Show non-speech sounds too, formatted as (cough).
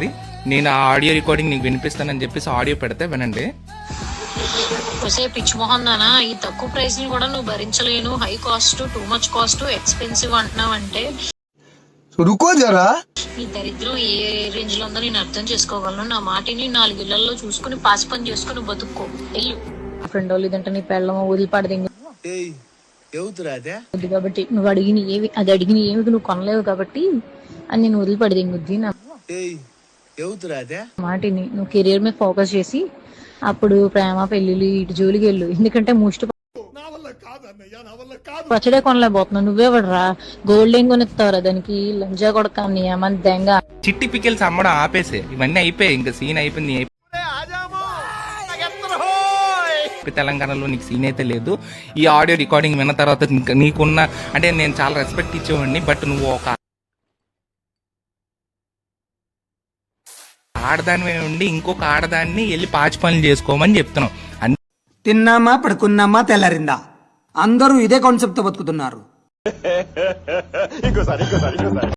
ఉన్నది నేను ఆ ఆడియో రికార్డింగ్ నీకు వినిపిస్తానని చెప్పేసి ఆడియో పెడితే వినండి. పిచ్చి పిచ్చిమోహన్ నానా. ఈ తక్కువ ప్రైస్ని కూడా నువ్వు భరించలేను. High cost too much cost expensive అంటున్నావు అంటే రుకో జరా. నీ దరిద్రం ఏ రేంజ్లో ఉందో నేను అర్థం చేసుకోగలను. నా మాటిని నాలుగు ఇళ్ళలో చూసుకుని పాస్ పని చేసుకుని బతుక్కో. వెళ్ళు. ఫ్రెండ్ వాళ్ళు ఇదంటే నీ పెళ్ళమో వదిలిపడదింగ్ కాబట్టి నువ్వు అడిగిన ఏవి అది అడిగిన ఏమి నువ్వు కొనలేవు కాబట్టి అని నేను వదిలిపడదింగుద్ది నా మాటిని నువ్వు కెరీర్ మీద ఫోకస్ చేసి అప్పుడు ప్రేమ పెళ్ళిళ్ళు ఇటు జోలికి వెళ్ళు. ఎందుకంటే ముష్టి పచ్చడే కొనలేకపోతున్నావు నువ్వే పడరా గోల్డ్ ఏం కొనిస్తావురా? దానికి లంజా కొడక నీ ఏమని దెంగ. చిట్టి పికిల్స్ అమ్మడం ఆపేసే. ఇవన్నీ అయిపోయాయి. ఇంకా సీన్ అయిపోయింది అయిపోయి- తెలంగాణలో నీకు సీన్ అయితే లేదు. ఈ ఆడియో రికార్డింగ్ విన్న తర్వాత ఇంకా నీకున్న అంటే నేను చాలా రెస్పెక్ట్ ఇచ్చేవాడిని బట్ నువ్వు ఒక ఆడదాని ఉండి ఇంకొక ఆడదాన్ని వెళ్ళి పాచి పనులు చేసుకోమని చెప్తున్నావు అన్ని తిన్నామా పడుకున్నామా తెల్లారిందా? అందరూ ఇదే కాన్సెప్ట్తో బతుకుతున్నారు. (laughs)